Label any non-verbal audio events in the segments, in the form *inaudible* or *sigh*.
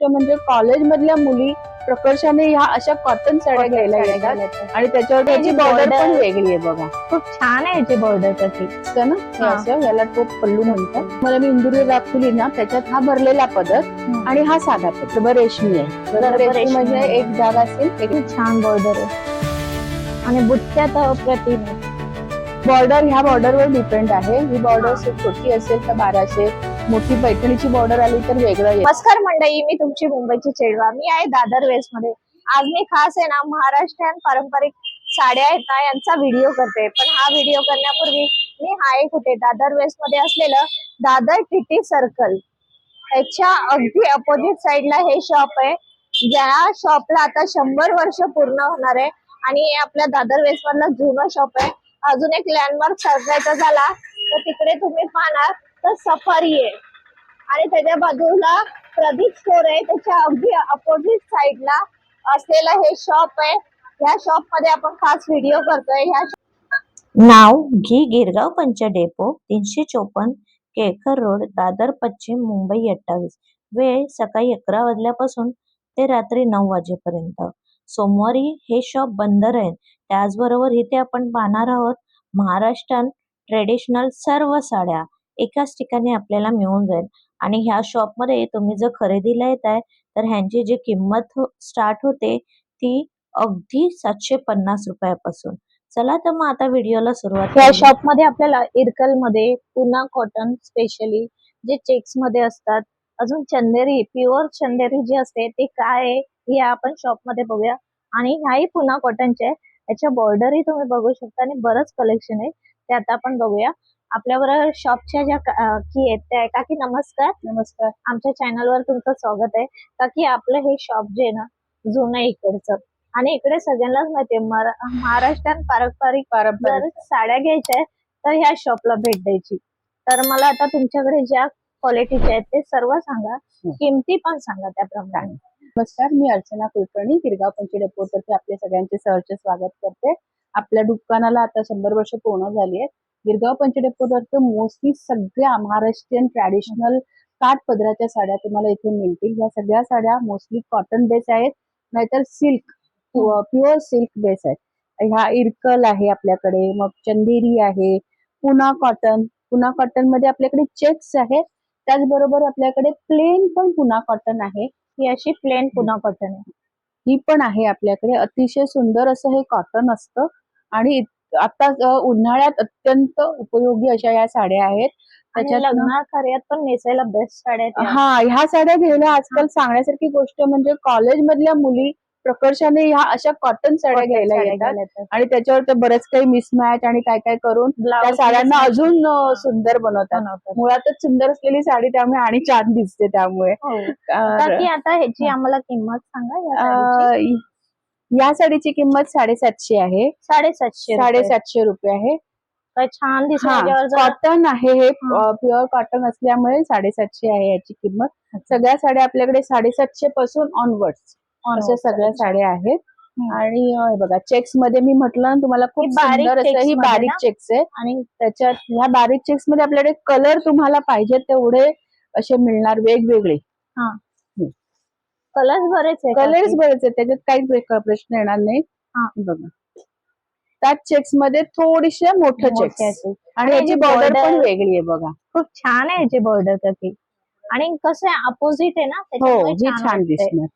गोष्ट म्हणजे कॉलेज मधल्या मुली प्रकर्षाने ह्या अशा कॉटन साड्या घ्यायला येतात. आणि त्याच्यावर त्याची बॉर्डर पण वेगळी आहे बघा. खूप छान आहे याची बॉर्डर तशी. ना. असं याला टोप पल्लू म्हणतात. मला मी इंदुरी दाखवली ना त्याच्यात हा भरलेला पदर आणि हा साधा पदर. बरं रेशमी आहे. रेशमी म्हणजे. एक डाग असेल एक खूप छान बॉर्डर आहे. आणि बुट्ट्यात अप्रतिम आहे. बॉर्डर ह्या border वर डिपेंड आहे. ही बॉर्डर छोटी असेल तर बाराशे मोठी पैठणीची बॉर्डर आली तर वेगळं नमस्कार मंडळी मी तुमची मुंबईची चेडवा. मी आहे दादर वेस्टमध्ये आज मी खास आहे ना महाराष्ट्रीयन पारंपरिक साड्या आहेत ना यांचा व्हिडिओ करते. पण हा व्हिडिओ करण्यापूर्वी मी आहे कुठे दादर वेस्टमध्ये असलेलं दादर टीटी सर्कल. याच्या अगदी अपोजिट साइडला हे शॉप आहे. ज्या शॉपला आता शंभर वर्ष पूर्ण होणार आहे आणि हे आपल्या दादर वेस्ट मधला जुनं शॉप आहे. अजून एक लँडमार्क सारखायचा झाला. तर तिकडे तुम्ही पाहणार तर सफारी आहे. आणि त्याच्या बाजूला प्रदीप स्टोर आहे. त्याच्या अगदी अपोजिट साइडला असलेलं हे शॉप आहे. ह्या शॉपमध्ये आपण खास व्हिडिओ करतोय. ह्या नाव घी गिरगाव पंच डेपो तीनशे चोपन्न केळकर रोड दादर पश्चिम मुंबई अठ्ठावीस. वेळ सकाळी अकरा वाजल्यापासून ते रात्री नऊ वाजेपर्यंत. सोमवारी हे शॉप बंद राहील. त्याचबरोबर इथे आपण पाहणार आहोत महाराष्ट्रन ट्रेडिशनल सर्व साड्या. एकाच ठिकाणी आपल्याला मिळून जाईल. आणि ह्या शॉपमध्ये तुम्ही जर खरेदीला येत आहे तर ह्यांची जी किंमत स्टार्ट होते ती अगदी सातशे पन्नास रुपयापासून. चला तर मग आता व्हिडिओला सुरुवात ह्या करूया. शॉपमध्ये आपल्याला इरकलमध्ये पुन्हा कॉटन स्पेशली जे चेक्समध्ये असतात अजून चंदेरी प्युअर चंदेरी जी असते ते काय आहे हे आपण शॉपमध्ये बघूया. आणि ह्याही पुन्हा कॉटनचे आहे याच्या बॉर्डरही तुम्ही बघू शकता आणि बरंच कलेक्शन आहे ते आता आपण बघूया. आपल्याबरोबर शॉपच्या ज्या का- आहेत त्या काकी नमस्कार. नमस्कार. आमच्या चॅनलवर तुमचं स्वागत आहे. काकी आपलं हे शॉप जे आहे ना जुनं आहे इकडचं. आणि इकडे सगळ्यांनाच माहिती आहे मरा- महाराष्ट्रात पारंपरिक पारंपरिक. साड्या घ्यायच्या आहेत तर ह्या शॉपला भेट द्यायची. तर मला आता तुमच्याकडे ज्या क्वालिटीच्या आहेत ते सर्व सांगा. किमती पण सांगा त्याप्रमाणे. नमस्कार मी अर्चना कुलकर्णी गिरगाव पंच डेपो तर्फे आपले सगळ्यांचे सहर्ष स्वागत करते. आपल्या दुकानाला आता शंभर वर्ष पूर्ण झाली आहेत. गिरगाव पंच डेपो मोस्टली सगळ्या महाराष्ट्रीयन ट्रॅडिशनल काठ पदराच्या साड्या तुम्हाला इथे मिळतील. ह्या सगळ्या साड्या मोस्टली कॉटन बेस आहेत नाहीतर सिल्क प्युअर सिल्क बेस आहेत. ह्या इरकल आहे आपल्याकडे मग चंदेरी आहे पुना कॉटन पुना कॉटनमध्ये आपल्याकडे चेक्स आहेत. त्याचबरोबर आपल्याकडे प्लेन पण पुना कॉटन आहे. ही अशी प्लेन पुना कॉटन आहे. ही पण आहे आपल्याकडे. अतिशय सुंदर असं हे कॉटन असतं. आणि आता उन्हाळ्यात अत्यंत उपयोगी अशा या साड्या आहेत आणि त्याच्यात ना- लग्ना कार्यात पण नेसायला बेस्ट साड्या. हा ह्या साड्या घ्यायला आजकाल सांगण्यासारखी गोष्ट म्हणजे कॉलेज मधल्या मुली प्रकर्षाने ह्या अशा कॉटन साड्या घ्यायला येतात. आणि त्याच्यावर ते बरेच काही मिसमॅच आणि काय काय करून त्या साड्यांना अजून सुंदर बनवतात बनवतात. मुळातच सुंदर असलेली साडी त्यामुळे आणि छान दिसते त्यामुळे हो. तर, आता ह्याची आम्हाला किंमत सांगा या साडीची. किंमत साडेसातशे आहे साडेसातशे. साडेसातशे रुपये आहे छान कॉटन आहे हे. प्युअर कॉटन असल्यामुळे साडेसातशे आहे याची किंमत सगळ्या साड्या आपल्याकडे साडेसातशे पासून ऑनवर्ड्स अशा सगळ्या साड्या आहेत. आणि बघा चेक्समध्ये मी म्हटलं ना तुम्हाला खूप हे बारीक सुंदर असं ही बारीक? चेक्स आहे आणि त्याच्यात ह्या बारीक चेक्समध्ये आपल्याकडे कलर तुम्हाला पाहिजे तेवढे असे मिळणार वेगवेगळे कलर्स बरेच आहे कलर्स. बरेच आहेत त्याच्यात काहीच प्र- प्रश्न येणार नाही हा. बघा त्याच चेक्समध्ये थोडीशे मोठं चेक्स. आणि याची याची बॉर्डर पण वेगळी आहे बघा खूप छान आहे याची बॉर्डर त्याची आणि कसं आहे अपोजिट आहे ना हो ही छान. दिसणार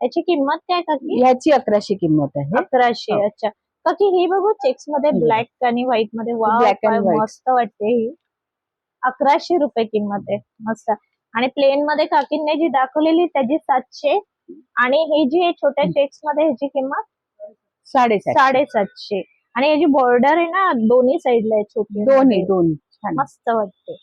याची किंमत काय काकी ह्याची अकराशे किंमत आहे अकराशे. अच्छा काकी ही बघू चेक्समध्ये. ब्लॅक आणि व्हाईटमध्ये वा. मस्त वाटते ही अकराशे रुपये किंमत आहे मस्त आणि प्लेन मध्ये काकींनी जी दाखवलेली त्याची सातशे. आणि ही जी आहे छोट्या चेक्समध्ये ह्याची किंमत साडेसात साडेसातशे. आणि याची बॉर्डर आहे ना दोन्ही साईडला आहे छोटी. दोन्ही दोन्ही. मस्त वाटते.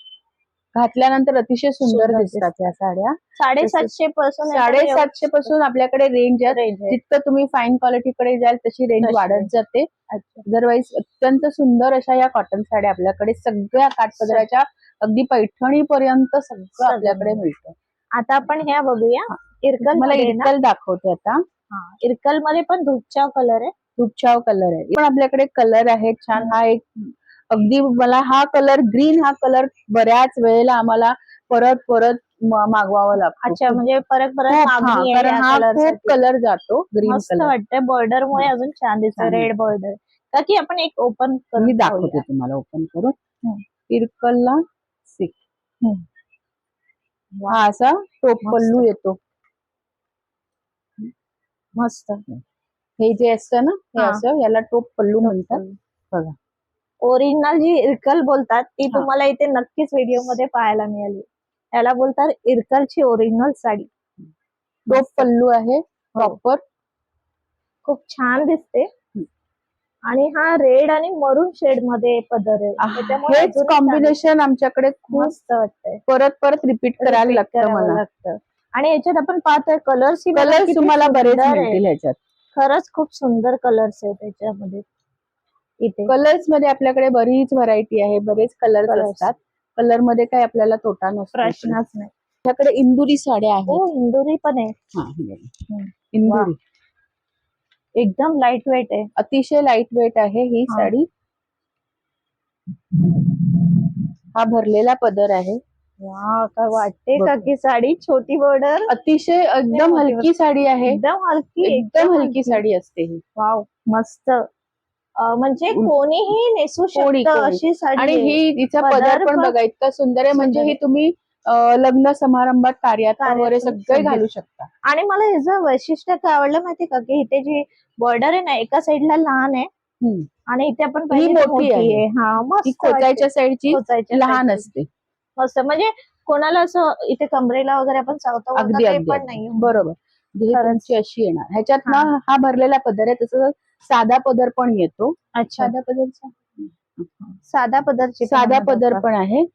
घातल्यानंतर अतिशय सुंदर दिसतात या साड्या. साडेसातशे पासून साडेसातशे पासून आपल्याकडे रेंज आहे जितकं तुम्ही फाईन क्वालिटीकडे जाल तशी रेंज. वाढत जाते. अदरवाईज अत्यंत सुंदर अशा या कॉटन साड्या आपल्याकडे सगळ्या काठपदराच्या अगदी पैठणी पर्यंत सगळं. आपल्याकडे मिळतं. आता आपण ह्या बघूया. इरकल मला इरकल दाखवते आता. इरकलमध्ये पण धुपचा कलर आहे. दुपछाव कलर आहे. पण आपल्याकडे कलर आहे छान. हा एक अगदी मला हा कलर ग्रीन हा कलर बऱ्याच वेळेला आम्हाला परत परत मागवावा लागतो. अच्छा म्हणजे परत परत खूप, मागणी आहे कारण हा कलर खूप कलर जातो ग्रीन मस्त कलर वाटतंय बॉर्डर मुळे अजून छान दिसतं छान रेड बॉर्डर का की आपण एक ओपन मी दाखवते. तुम्हाला ओपन करून. हम्म. इरकलला सिक हम्म. हा असा टोप मस्त. पल्लू येतो. मस्त. हे जे असतं ना हे हा. असं याला टोप पल्लू म्हणतात. बघा. ओरिजिनल जी इरकल बोलतात ती हा. तुम्हाला इथे नक्कीच व्हिडिओमध्ये पाहायला मिळाली. याला बोलतात इरकलची ओरिजिनल साडी. मस्त. पल्लू आहे प्रॉपर खूप छान दिसते. आणि हा रेड आणि मरून शेडमध्ये पदर आहे. हेच कॉम्बिनेशन आमच्याकडे. खूप मस्त वाटतंय. परत परत रिपीट करायला लागतं. आणि याच्यात आपण पाहतोय कलर्स कलर तुम्हाला बरेच मिळतील ह्याच्यात खरंच खूप सुंदर कलर्स आहेत त्याच्यामध्ये इथे. कलर्समध्ये आपल्याकडे बरीच व्हरायटी आहे बरेच Colours. असतात. कलरमध्ये काही आपल्याला तोटा नसतो प्रश्नच नाही आपल्याकडे इंदुरी साड्या आहेत. हो इंदुरी पण आहे. हा, हे बघा. हम्म. इंदुरी. एकदम लाइट वेट आहे. अतिशय लाइट वेट आहे ही हा. साडी. हा भरलेला पदर आहे. वा काय वाटते का बघ. की साडी? छोटी बॉर्डर अतिशय एकदम हलकी साडी आहे. एकदम हलकी एकदम हलकी. साडी असते ही. वाव मस्त. म्हणजे कोणीही नेसू शकतं. अशी साडी आणि. ही तिचा पदर पण बघा इतका सुंदर आहे. म्हणजे ही तुम्ही लग्न समारंभात कार्यात वगैरे सगळे. घालू शकता. आणि मला ह्याचं वैशिष्ट्य काय आवडलं माहितीये का? की इथे जी बॉर्डर आहे ना एका साईडला लहान आहे. आणि इथे आपण मोठी आहे. हा खोचायच्या साईडची लहान. असते. मस्त. म्हणजे कोणाला असं इथे कमरेला वगैरे आपण चावतो अगदी पण. नाही. बरोबर. म्हणजे अशी येणार. ह्याच्यात ना हा भरलेला पदर आहे. तसं साधा पदर पण येतो. अच्छा. साधा पदरचा? साधा पदरची पण साधा पदर. पण आहे.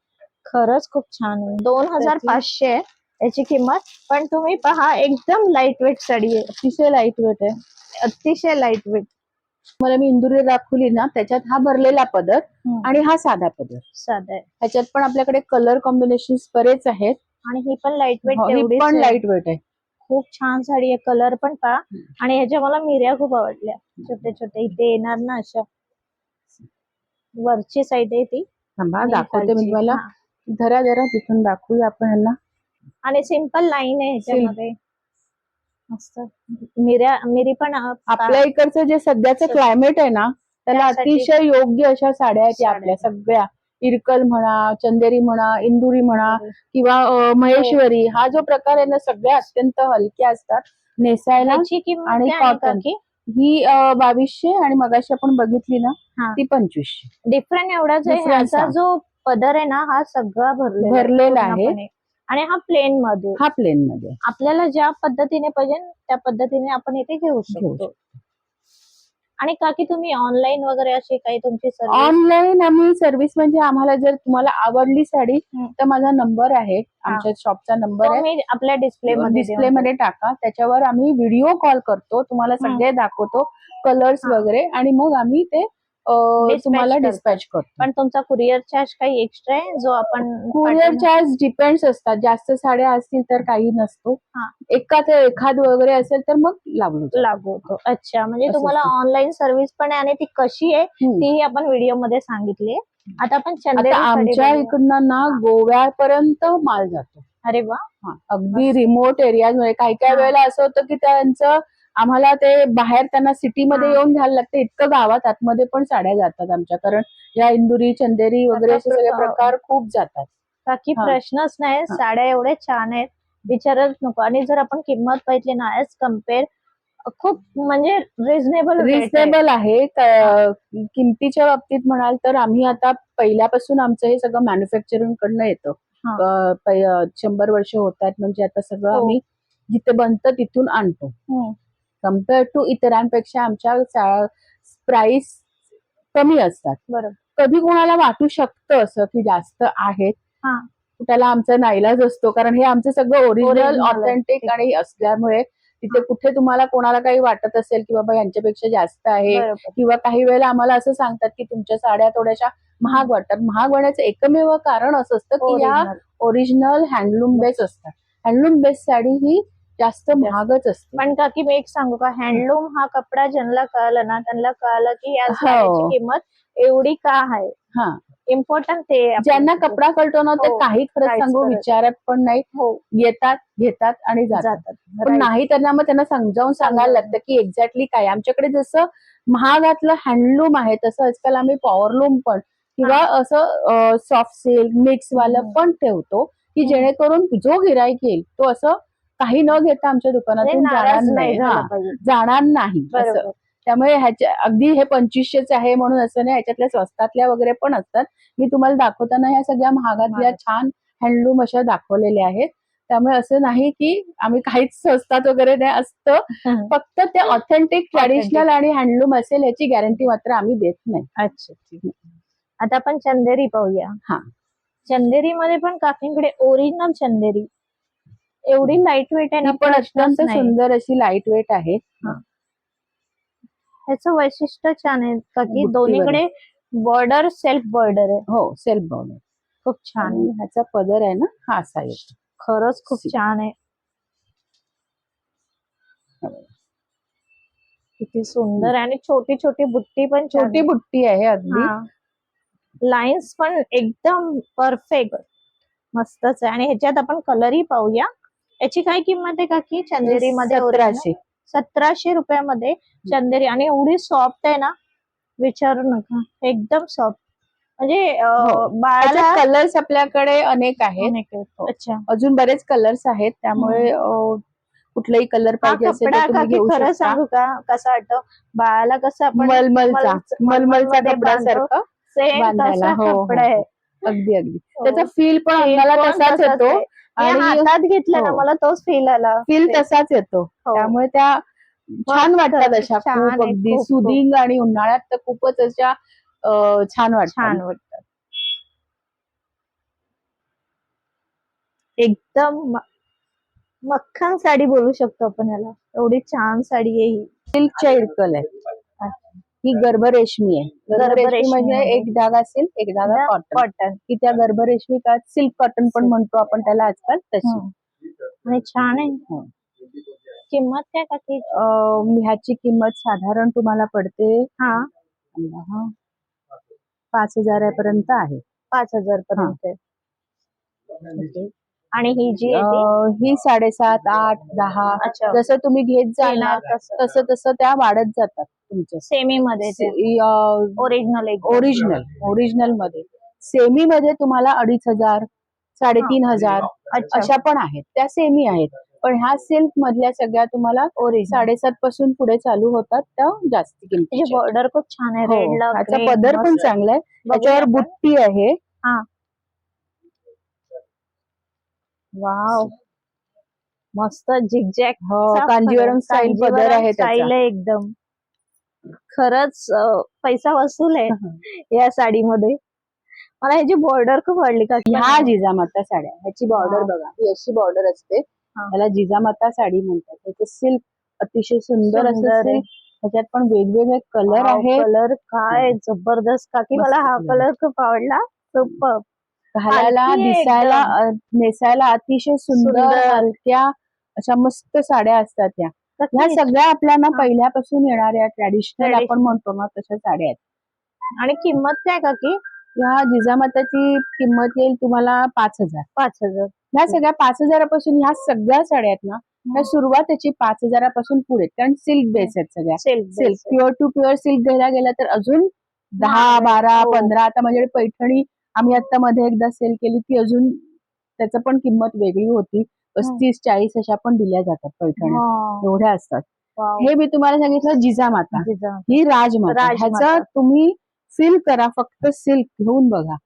खरंच खूप छान आहे. दोन हजार पाचशे आहे. याची किंमत पण तुम्ही पहा एकदम लाइट वेट साडी आहे. अतिशय लाइट वेट आहे. अतिशय लाइट वेट मला मी इंदुरी दाखवली ना त्याच्यात हा भरलेला पदर आणि हा साधा पदर. साधा आहे. ह्याच्यात पण आपल्याकडे कलर कॉम्बिनेशन बरेच आहेत. आणि ही पण लाइट वेट हो, तेवढीच पण. लाइट वेट आहे. खूप छान साडी आहे कलर पण पहा. आणि ह्याच्या मला मिऱ्या खूप आवडल्या. छोटे छोटे इथे येणार ना अशा. वरची साईड आहे ती. थांबा दाखवते मी. तुम्हाला. धरा जरा तिथून दाखवूया आपण ह्यांना. आणि सिंपल लाईन आहे ह्याच्यामध्ये. मस्त. मिऱ्या मिरी पण आपल्या इकडचं जे सध्याचं सध्या- क्लायमेट आहे ना त्याला अतिशय योग्य अशा साड्या आहेत. आपल्या सगळ्या. इरकल म्हणा चंदेरी म्हणा इंदुरी म्हणा किंवा महेश्वरी हा जो प्रकार आहे ना सगळ्या अत्यंत हलक्या असतात नेसायला आणि. काकी? ही बावीसशे आणि मगाशी आपण बघितली ना हा. ती पंचवीसशे डिफरंट एवढाच आहे Difference ह्याचा हा. जो पदर आहे ना हा सगळा भरलेला आहे. आणि हा प्लेन मध्ये हा प्लेन मध्ये आपल्याला ज्या पद्धतीने पाहिजे त्या पद्धतीने आपण इथे घेऊ शकतो आणि काकी तुम्ही ऑनलाईन वगैरे अशी काही तुमची सर्विस ऑनलाईन आम्ही सर्व्हिस म्हणजे आम्हाला जर तुम्हाला आवडली साडी. तर माझा नंबर आहे. आमच्या शॉपचा नंबर आहे. मी आपल्या डिस्प्ले मध्ये डिस्प्ले मध्ये टाका. त्याच्यावर आम्ही व्हिडिओ कॉल करतो. तुम्हाला. सगळे दाखवतो. कलर्स. वगैरे. आणि मग आम्ही ते तुम्हाला. डिस्पॅच करतो पण तुमचा कुरिअर चार्ज काही एक्स्ट्रा आहे जो आपण कुरिअर? चार्ज डिपेंड्स असतात जास्त साड्या असतील तर काही नसतो हा. एखाद एखाद वगैरे असेल तर मग लागू लागू होतो अच्छा म्हणजे तुम्हाला. ऑनलाईन सर्व्हिस पण आहे आणि ती कशी आहे. तीही आपण व्हिडिओमध्ये सांगितली आता आपण चंदेरी आमच्या. इकडनं ना गोव्यापर्यंत माल जातो अरे वा हा, अगदी रिमोट एरियाजमध्ये काही काही. वेळेला असं होतं की त्यांचं आम्हाला ते बाहेर त्यांना सिटीमध्ये. येऊन घ्यायला लागतं. इतकं गावात आतमध्ये पण साड्या जातात आमच्या. कारण या इंदुरी चंदेरी वगैरे असे सगळे प्रकार खूप जातात. बाकी. प्रश्नच नाही. साड्या एवढे छान आहेत. विचारच नको. आणि जर आपण किंमत पाहिली ना एज कंपेअर खूप म्हणजे रिझनेबल रिझनेबल आहे. किमतीच्या बाबतीत म्हणाल तर आम्ही आता पहिल्यापासून आमचं हे सगळं मॅन्युफॅक्चरिंग कडनं येतं. शंभर वर्ष होत आहेत. म्हणजे आता सगळं हो. आम्ही जिथे बनतं तिथून आणतो. कंपेअर टू इतरांपेक्षा आमच्या प्राइस कमी असतात. बरोबर. कधी कोणाला वाटू शकतं असं की जास्त आहेत. त्याला आमचा नाईलाज असतो. कारण हे आमचं सगळं ओरिजिनल. ऑथेंटिक आणि असल्यामुळे तिथे कुठे तुम्हाला कोणाला काही वाटत असेल की बाबा यांच्यापेक्षा जास्त आहे किंवा काही वेळेला आम्हाला असं सांगतात की तुमच्या साड्या थोड्याशा महाग वाटतात. महाग होण्याचं एकमेव कारण असं असतं की या. ओरिजिनल हँडलूम बेस असतात. हँडलूम बेस साडी ही जास्त महागच असते पण काकी मी एक सांगू का हँडलूम हा कपडा ज्यांना कळलं ना त्यांना कळलं की या हो. साड्याची किंमत एवढी का आहे हा इम्पॉर्टंट ते ज्यांना. कपडा कळतो ना ते हो, काही खरंच सांगू विचारत पण नाही हो येतात घेतात आणि जातात पण. नाही त्यांना मग त्यांना समजावून सांगायला. लागतं की एक्झॅक्टली काय आमच्याकडे जसं महागातलं हँडलूम आहे तसं आजकाल आम्ही पॉवरलूम पण किंवा असं सॉफ्ट सिल्क मिक्स वालं. पण ठेवतो की. जेणेकरून जो गिराईक येईल तो असं काही न घेता आमच्या म्हणजे दुकानातून जाणार नाराज नाही. जाणार नाही असं. त्यामुळे ह्याच्या अगदी हे पंचवीसशेच आहे म्हणून असं नाही ह्याच्यातल्या स्वस्तातल्या वगैरे पण असतात. मी तुम्हाला दाखवताना ह्या सगळ्या महागातल्या महागात. छान हँडलूम अशा दाखवलेल्या आहेत. त्यामुळे असं नाही की आम्ही काहीच स्वस्तात वगैरे नाही असतं. *laughs* फक्त ते ऑथेंटिक ट्रॅडिशनल आणि हँडलूम असेल याची गॅरंटी मात्र आम्ही देत नाही. अच्छा. आता आपण चंदेरी पाहूया. हा. चंदेरी मध्ये पण काकींकडे ओरिजिनल चंदेरी एवढी लाइट वेट आहे ना पण अत्यंत. सुंदर अशी लाइट वेट आहे ह्याचं वैशिष्ट्य छान आहे का दोन्हीकडे बॉर्डर सेल्फ बॉर्डर आहे. हो सेल्फ बॉर्डर खूप छान आहे. ह्याचा पदर आहे ना हा असा येतो खरंच खूप छान आहे. किती सुंदर आहे. आणि छोटी छोटी बुट्टी पण छोटी बुट्टी आहे अगदी. लाईन्स पण एकदम परफेक्ट मस्तच आहे. आणि ह्याच्यात आपण कलरही पाहूया. याची काय किंमत आहे का की चंदेरी मध्ये सतराशे. सतराशे रुपयामध्ये चंदेरी. आणि एवढी सॉफ्ट आहे ना? विचारू नका. एकदम सॉफ्ट म्हणजे हो. बाळाला कलर्स आपल्याकडे अनेक आहेत. अच्छा. अजून बरेच कलर्स आहेत. त्यामुळे कुठलाही कलर पाहिजे असेल कपडा खरं सांगू का? कसा वाटतो? बाळाला कसं आपण मलमलचा मलमल- मलमलचा बांधायला. तसा हो, हो, कपडा आहे. अगदी अगदी. त्याचा फील पण अंगाला तसाच येतो. हातात घेतलं ना हो. मला तोच फील आला. फील तसाच येतो. हो. त्यामुळे त्या छान वाटतात अशा छान खूप अगदी. सुदिंग आणि उन्हाळ्यात तर खूपच अशा अं, छान वाटतात. छान वाटतात. एकदम मक्खन साडी बोलू शकतो आपण याला. एवढी छान साडी आहे ही. सिल्कच्या इडकल आहे. ही गर्भरेशमी आहे. गर्भरेशमी म्हणजे. एक धागा सिल्क एक धागा कॉटन कॉटन की त्या गर्भरेशमी का सिल्क कॉटन पण म्हणतो आपण त्याला आजकाल तशी. आणि छान आहे. हो. किंमत काय का की अं, ह्याची किंमत साधारण तुम्हाला पडते हा. हा, पाच हजारापर्यंत आहे. पाच हजार पर्यंत. आणि ही जी आहे ती? अं, ही साडेसात आठ दहा अच्छा. जसं तुम्ही घेत जाणार येणार तसं. तसं तसं त्या वाढत जातात तुमच्या सेमी मध्ये ओरिजिनल एक ओरिजिनल ओरिजिनलमध्ये सेमी मध्ये तुम्हाला अडीच हजार साडेतीन हजार अच्छा. अशा पण आहेत. त्या सेमी आहेत. पण ह्या सिल्क मधल्या सगळ्या तुम्हाला ओरिजिनल साडेसात पासून पुढे चालू होतात त्या जास्त त्याची किमतीच्या बॉर्डर खूप छान आहे. हो, पदर पण चांगला आहे. त्याच्यावर बुट्टी आहे. वाव. मस्त झिकझॅक. हो, कांजीवरम स्टाईल पदर आहे स्टाईल आहे एकदम. खरंच पैसा वसूल आहे *laughs* या साडीमध्ये. मला ह्याची बॉर्डर खूप आवडली का? ह्या जिजामाता साड्या. ह्याची बॉर्डर. बघा. ही अशी बॉर्डर असते. त्याला जिजामाता साडी म्हणतात. त्याचं सिल्क अतिशय सुंदर असं आहे. त्याच्यात पण वेगवेगळे कलर आहेत. कलर काय? जबरदस्त. का की मला हा. कलर खूप आवडला. सुपर घालायला दिसायला नेसायला अतिशय सुंदर. हलक्या अशा मस्त साड्या असतात त्या ह्या सगळ्या आपल्याला हा. पहिल्यापासून येणाऱ्या ट्रॅडिशनल. आपण म्हणतो ना तशा साड्या आहेत. आणि किंमत काय का की? ह्या जिजामाताची किंमत येईल तुम्हाला पाच हजार. पाच हजार. ह्या सगळ्या पाच हजारापासून ह्या सगळ्या साड्या आहेत ना ह्या सुरुवात त्याची पाच हजारापासून पुढे कारण सिल्क बेस आहेत सगळ्या. Silk pure to pure silk घ्यायला गेला तर अजून दहा. बारा हो. पंधरा आता माझ्याकडे पैठणी आम्ही आता मध्ये एकदा सेल केली ती अजून त्याचं पण किंमत वेगळी होती. पस्तीस चाळीस अशा पण दिल्या जातात पैठण्या एवढ्या असतात. हे मी तुम्हाला सांगितलं जिजामाता. ही राजमाता. ह्याचं तुम्ही फील करा फक्त सिल्क घेऊन बघा.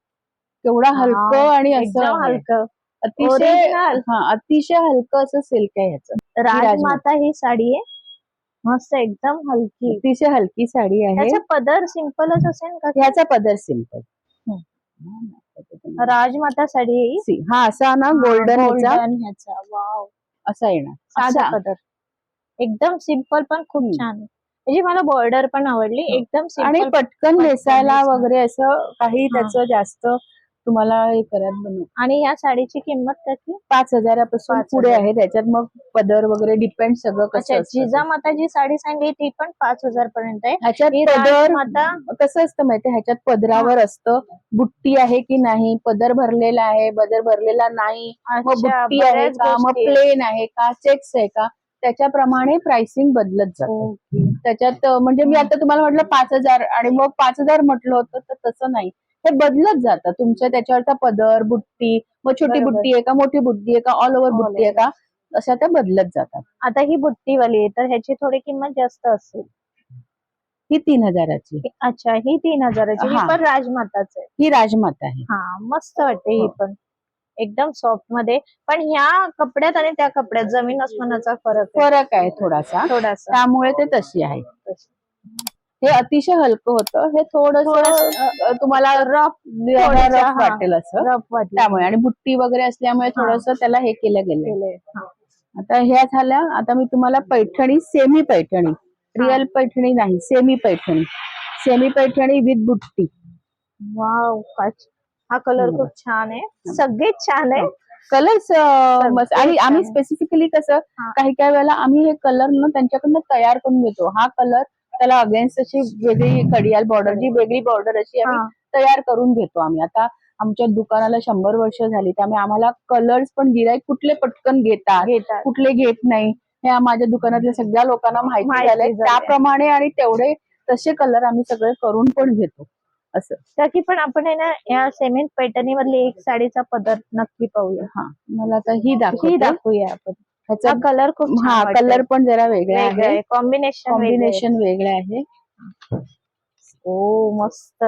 केवढा हलकं आणि असं. हलकं. अतिशय. हा अतिशय हलकं असं सिल्क आहे ह्याचं. राजमाता ही साडी आहे. मस्त एकदम हलकी. अतिशय हलकी साडी आहे. पदर सिंपलच असेल का? ह्याचा पदर सिंपल राजमाता साडी आहे ही. हा असा ना गोल्डन ह्याचा Golden ह्याचा वाव असा येणार साधा साधा पदर एकदम सिंपल पण खूप हम्म. छान आहे त्याची मला बॉर्डर पण आवडली. एकदम आणि सिंपल पटकन पटकन नेसायला नेसायला. वगैरे असं काही. त्याचं जास्त तुम्हाला हे करत बनवू. आणि या साडीची किंमत कशी पाच हजारापासून पाच पुढे हजार. आहे त्याच्यात मग पदर वगैरे डिपेंड सगळं कसं असतं. ते. जिजामाता जी साडी सांगली ती पण पाच हजार पर्यंत आहे. ह्याच्यात ही पदर राजमाता कसं असतं माहितीये? ह्याच्यात पदरावर असतं बुट्टी आहे की नाही? पदर भरलेला आहे पदर भरलेला नाही. मग अच्छा बुट्टी आहे बऱ्याच का? मग गोष्टी. आहेत. प्लेन आहे का? चेक्स आहे का? त्याच्याप्रमाणे प्राइसिंग बदलत जातं. ओके. त्याच्यात अं, म्हणजे मी आता तुम्हाला म्हटलं पाच हजार आणि मग पाच हजार म्हटलं होतं तर तसं नाही. हे बदलत जातं. तुमच्या त्याच्यावरचा पदर बुट्टी मग छोटी बरोबर. बुट्टी आहे का मोठी बुट्टी आहे का ऑल ओव्हर All बुट्टी आहे का अशा त्या बदलत जातात. आता ही बुट्टीवाली आहे तर ह्याची थोडी किंमत जास्त असेल. ही तीन हजाराची. अच्छा ही तीन हजाराची. ही हा. पण राजमाताच आहे. ही राजमाता आहे. हा मस्त वाटते ही हो. पण. एकदम सॉफ्टमध्ये. पण ह्या कपड्यात आणि त्या कपड्यात जमीन अस्मानाचा फरक आहे. फरक आहे थोडासा. थोडासा. त्यामुळे ते तशी आहे. हे अतिशय हलकं होतं हे थोडस तुम्हाला रफ रफ. वाटेल असं रफ वाटलं त्यामुळे आणि बुट्टी वगैरे असल्यामुळे. थोडस त्याला हे केलं. हा. आता ह्या झाल्या आता मी तुम्हाला पैठणी सेमी पैठणी रिअल पैठणी नाही semi Paithani semi Paithani with बुट्टी वाव हा कलर. खूप छान आहे सगळेच छान आहे कलर्स आणि आम्ही. स्पेसिफिकली कसं. काही काही वेळेला आम्ही हे कलर ना त्यांच्याकडनं तयार करून घेतो हा कलर त्याला अगेन्स्ट अशी वेगळी कडियाल बॉर्डर जी वेगळी बॉर्डर अशी आम्ही. तयार करून घेतो आम्ही. आता आमच्या दुकानाला शंभर वर्ष झाली त्यामुळे आम्हाला कलर्स पण गिराईक कुठले पटकन घेतात कुठले घेत नाही. हे माझ्या दुकानातल्या सगळ्या लोकांना माहिती झालंय. त्याप्रमाणे आणि तेवढे तसे कलर आम्ही सगळे करून पण घेतो. असं. त्याची पण आपण आहे ना या सेमेंट पैठणी मधली एक साडीचा पदर नक्की पाहूया. हा. मला आता ही ही दाखवूया आपण. ह्याचा हा कलर खूप हा कलर पण जरा वेगळा आहे. कॉम्बिनेशन कॉम्बिनेशन वेगळं आहे. ओ मस्त.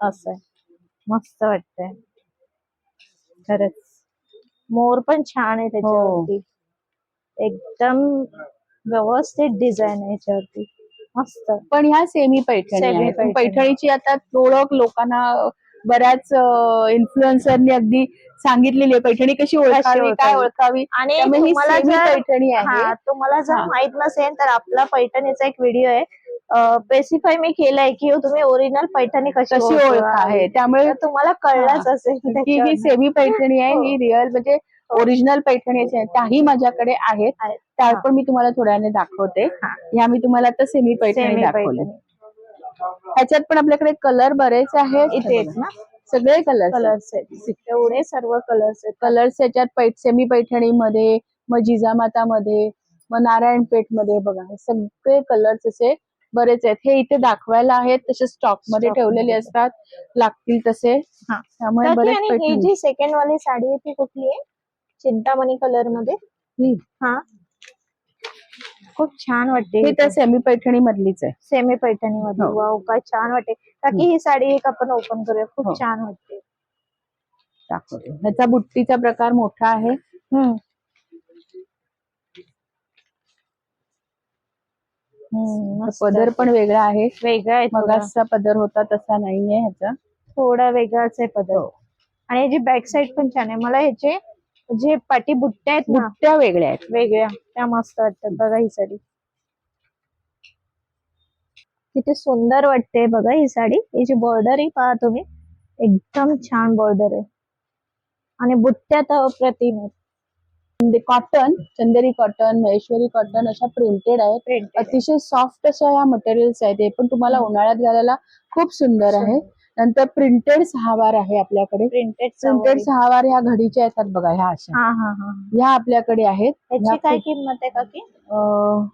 असं. मस्त वाटतंय. खरंच. मोर पण छान आहे त्याच्यावरती. एकदम व्यवस्थित डिझाईन आहे याच्यावरती. मस्त. पण ह्या सेमी पैठणी. पैठणीची आता ओळख लोकांना बऱ्याच इन्फ्लुएन्सरनी अगदी सांगितलेली आहे पैठणी कशी ओळखावी. काय ओळखावी आणि ही तुम्हाला जर पैठणी आहे हा तुम्हाला जर हा. माहीत नसेल तर आपला पैठणीचा एक व्हिडिओ आहे स्पेसिफाय मी केलाय की तुम्ही ओरिजिनल पैठणी कशी ओळख. आहे त्यामुळे तुम्हाला कळलंच असेल ही ही. सेमी पैठणी आहे हो. ही रिअल म्हणजे ओरिजिनल पैठणी आहे त्याही माझ्याकडे आहेत. त्या हा. पण मी तुम्हाला थोड्या वेळाने दाखवते हा. ह्या मी तुम्हाला आता सेमी पैठणी दाखवले पैठणी. ह्याच्यात पण आपल्याकडे कलर बरेच आहेत. इथे ना? सगळे कलर कलर्स आहेत. एवढे सर्व कलर्स आहेत. कलर्स याच्यात पै सेमी पैठणीमध्ये मग जिजामातामध्ये मग नारायणपेठमध्ये बघा हे सगळे कलर्स असे बरेच आहेत. हे इथे दाखवायला आहेत. तसे स्टॉकमध्ये ठेवलेले मध्ये. असतात. लागतील तसे. हा. त्यामुळे बरेच जी सेकंड वाली साडी आहे ती कुठली आहे? चिंतामणी कलरमध्ये? हा. खूप छान वाटते. ही त्या सेमी पैठणी मधलीच आहे. सेमी पैठणी मध्ये हो. वाव काय छान वाटते. बाकी ही साडी एक आपण ओपन करूया. खूप हो. छान वाटते. दाखवते. ह्याचा बुट्टीचा प्रकार मोठा आहे. हम्म. हम्म, मस्त. पदर पण वेगळा आहे. वेगळा आहे थोडा. मगाचा पदर होता तसा नाहीये ह्याचा. थोडा वेगळाच आहे पदर. हो. आणि याची बॅक साइड पण छान आहे. मला ह्याचे जे पाठी बुट्ट्या आहेत ना. बुट्ट्या वेगळ्या आहेत. वेगळ्या. त्या मस्त वाटतात बघा ही साडी. किती सुंदर वाटते बघा ही साडी. याची बॉर्डर ही पहा तुम्ही. एकदम छान बॉर्डर आहे. आणि बुट्ट्या तर अप्रतिम आहेत. Cotton Chanderi cotton Maheshwari cotton अशा प्रिंटेड आहेत. Printed. अतिशय सॉफ्ट अशा या मटेरियल्स आहेत. हे पण तुम्हाला उन्हाळ्यात घालायला खूप सुंदर आहे. नंतर प्रिंटेड सहावार आहे आपल्याकडे. प्रिंटेड प्रिंटेड सहावार ह्या घडीच्या येतात बघा ह्या अशा. हा हा हा. ह्या आपल्याकडे आहेत. ह्या याची काय किंमत आहे काकी? अं,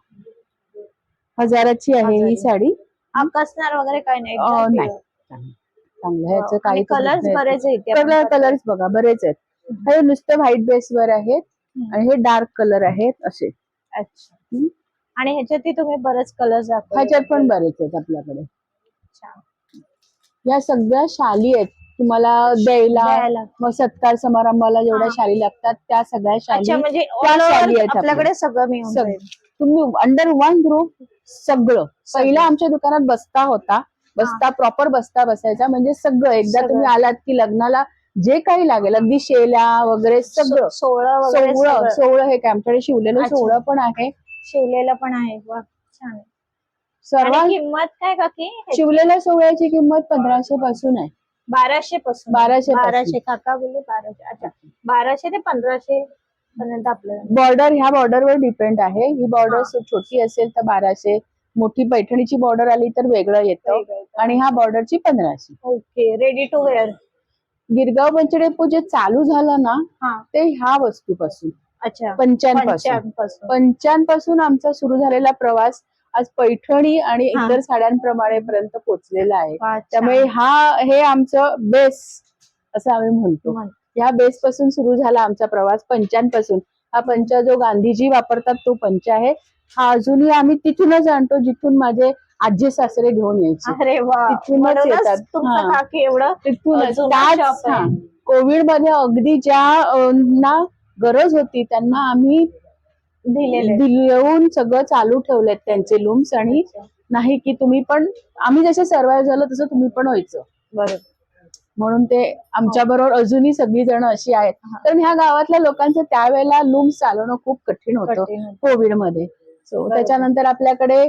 हजाराची आहे ही. साडी. आकसणार वगैरे काय नाही. चांगलं. ह्याचं काही कलर्स बरेच आहेत कलर्स बघा बरेच आहेत. हे नुसतं व्हाईट बेसवर आहेत. आणि हे डार्क कलर आहेत असे. अच्छा. आणि ह्याच्यातही तुम्ही बरेच कलर्स ह्याच्यात पण बरेच आहेत आपल्याकडे. या सगळ्या शाली आहेत तुम्हाला द्यायला. मग सत्कार समारंभाला जेवढ्या. शाली लागतात त्या सगळ्या शाली म्हणजे शाली आहेत आपल्याकडे सगळं मिळून तुम्ही अंडर वन ग्रुप सगळं पहिला आमच्या दुकानात बस्ता होता बस्ता प्रॉपर बस्ता बसायचा म्हणजे सगळं एकदा. तुम्ही आलात की लग्नाला जे काही लागेल अगदी शेला वगैरे सगळं सो- सोळं वगैरे सोवळं सगळं. सोवळं हे काय आमच्याकडे शिवलेलं. सोवळं पण आहे शिवलेलं पण आहे वा छान आहे. सर्वात किंमत काय काकी? शिवलेल्या सोहळ्याची किंमत पंधराशे पासून आहे. बाराशे पासून. बाराशे. बाराशे काका बोलले बाराशे. अच्छा. बाराशे ते पंधराशे पर्यंत आपल्याला बॉर्डर ह्या बॉर्डरवर डिपेंड आहे. ही बॉर्डर छोटी असेल तर बाराशे. मोठी पैठणीची बॉर्डर आली तर वेगळं येतं. आणि ह्या बॉर्डरची पंधराशे. Okay ready to wear Girgaon पंचडेपो जे चालू झालं ना ते ह्या वस्तूपासून. अच्छा. पंचांपासून. पासून पंचांपासून आमचा सुरू झालेला प्रवास आज पैठणी आणि. इतर साड्यांप्रमाणे पर्यंत पोहोचलेला आहे. त्यामुळे हा हे आमचं बेस असं आम्ही म्हणतो म्हण. या बेस पासून सुरू झाला आमचा प्रवास पंचांपासून हा पंचा जो गांधीजी वापरतात तो पंच आहे हा अजूनही आम्ही तिथूनच आणतो जिथून माझे आजी सासरे घेऊन यायचे तिथूनच येतात. एवढं तिथूनच. कोविडमध्ये अगदी ज्या ना गरज होती त्यांना आम्ही देऊन सगळं चालू ठेवलेत त्यांचे लूम्स आणि नाही की तुम्ही पण आम्ही जसं सर्वाइव्ह झालो तसं तुम्ही पण व्हायचं. बरोबर. म्हणून ते आमच्या बरोबर अजूनही सगळी जण अशी आहेत. कारण ह्या गावातल्या लोकांचं त्यावेळेला लूम्स चालवणं खूप कठीण होतं. कोविडमध्ये सो. त्याच्यानंतर आपल्याकडे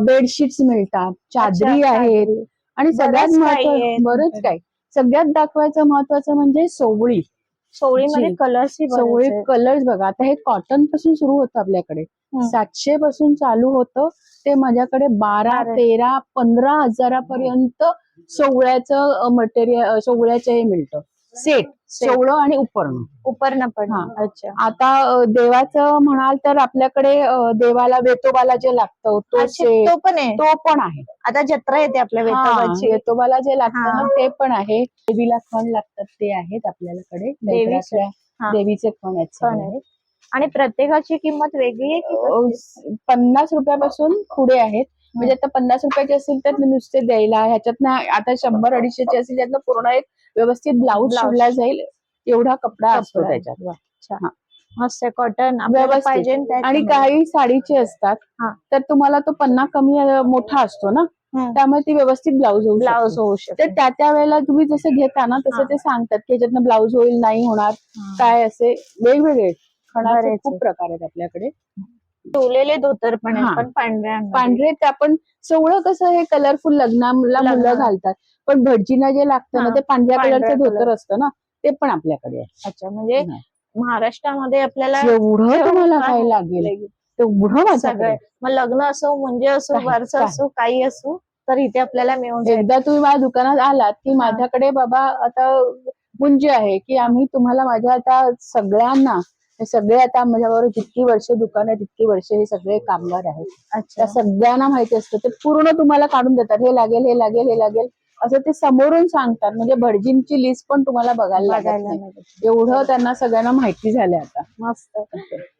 बेडशीट्स मिळतात चादरी आहेत आणि सगळ्यात महत्त्व. बरंच काय सगळ्यात दाखवायचं महत्वाचं म्हणजे सोवळी. सोळीमध्ये जी. कलर्स सोवळी कलर्स बघा आता हे कॉटनपासून सुरू होतं आपल्याकडे. सातशे पासून चालू होतं ते माझ्याकडे बारा बारा. तेरा पंधरा हजारापर्यंत सोवळ्याचं मटेरियल सोवळ्याचं हे मिळतं सेट सोवळं आणि उपरणं उपरणं पण हा. अच्छा आता देवाचं म्हणाल तर आपल्याकडे देवाला वेतोबाला जे लागतं तो पण आहे तो पण आहे आता जत्रा येते आपल्या वेताबाची वेतोबाला जे लागतं. ना ते पण आहे देवीला खण लागतात ते आहेत आपल्याकडे देवीचे? नवरात्रातल्या हा. देवीचे खण आहेत. आणि प्रत्येकाची किंमत वेगळी आहे? पन्नास रुपयापासून पुढे आहेत म्हणजे आता पन्नास रुपयाचे असेल तर नुसते द्यायला ह्याच्यातनं आता शंभर अडीचशेचे असेल त्यातनं पूर्ण एक व्यवस्थित ब्लाऊज. शिवला जाईल एवढा कपडा असतो. त्याच्यात. हा. मस्त कॉटन. पाहिजे आणि. काही साडीचे असतात. तर तुम्हाला तो पन्ना कमी मोठा असतो ना. त्यामुळे ती व्यवस्थित ब्लाऊज होऊ ब्लाऊज शकते. होऊ तर शकते त्या त्या वेळेला तुम्ही जसं घेता ना तसं. ते सांगतात की याच्यातनं ब्लाऊज होईल नाही होणार काय असे वेगवेगळे खूप. प्रकार आहेत आपल्याकडे टोलेले धोतर पण हा. आहेत पण पांढऱ्या पांढरे ते आपण सोवळं कसं हे कलरफुल लग्नाला मुलं लग्नाला. घालतात पण भटजीना जे लागतं ना हा, ते पांढऱ्या पांढऱ्या कलरचं धोतर. असतं ना ते पण आपल्याकडे आहे अच्छा म्हणजे नाही. महाराष्ट्रामध्ये आपल्याला जेवढं जेवढं तुम्हाला काय लागेल. तेवढं माझ्याकडे सगळं आहे. मग लग्न असो म्हणजे असो काही- वारसा काही. असो काही असो तर इथे आपल्याला मिळून जाईल एकदा तुम्ही माझ्या दुकानात आलात की. माझ्याकडे बाबा आता मुंजे आहे की आम्ही तुम्हाला माझ्या आता सगळ्यांना हे सगळे आता माझ्याबरोबर जितकी वर्ष दुकान आहे तितकी वर्ष हे सगळे कामगार आहेत. अच्छा. त्या सगळ्यांना माहिती असतं ते पूर्ण तुम्हाला काढून देतात. हे लागेल हे लागेल हे लागेल. असं ते समोरून सांगतात. म्हणजे भटजींची लिस्ट पण तुम्हाला बघायला मिळेल. एवढं त्यांना सगळ्यांना माहिती झालंय आता. मस्त.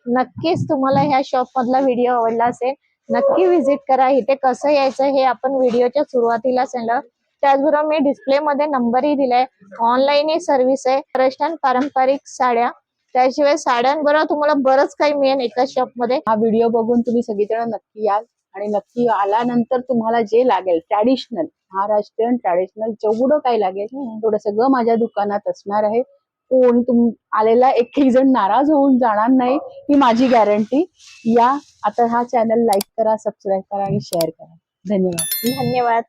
नक्कीच तुम्हाला ह्या शॉप मधला व्हिडिओ आवडला असेल नक्की व्हिजिट करा. इथे कसं यायचं हे आपण व्हिडिओच्या सुरुवातीला सांगलं त्याचबरोबर मी डिस्प्ले मध्ये नंबरही दिलाय. ऑनलाईन ही सर्व्हिस आहे. महाराष्ट्रीयन पारंपरिक साड्या. त्याशिवाय साड्यांबरोबर तुम्हाला बरंच काही मिळेल एका शॉपमध्ये. हा व्हिडिओ बघून तुम्ही सगळीजण नक्की याल आणि नक्की आल्यानंतर तुम्हाला जे लागेल ट्रॅडिशनल महाराष्ट्रीयन ट्रॅडिशनल जेवढं काही लागेल तेवढं सगळं माझ्या दुकानात असणार आहे. कोण तुम आलेला एक एक जण नाराज होऊन जाणार नाही ही माझी गॅरंटी या आता हा चॅनल लाईक करा सबस्क्राईब करा आणि शेअर करा. धन्यवाद. धन्यवाद.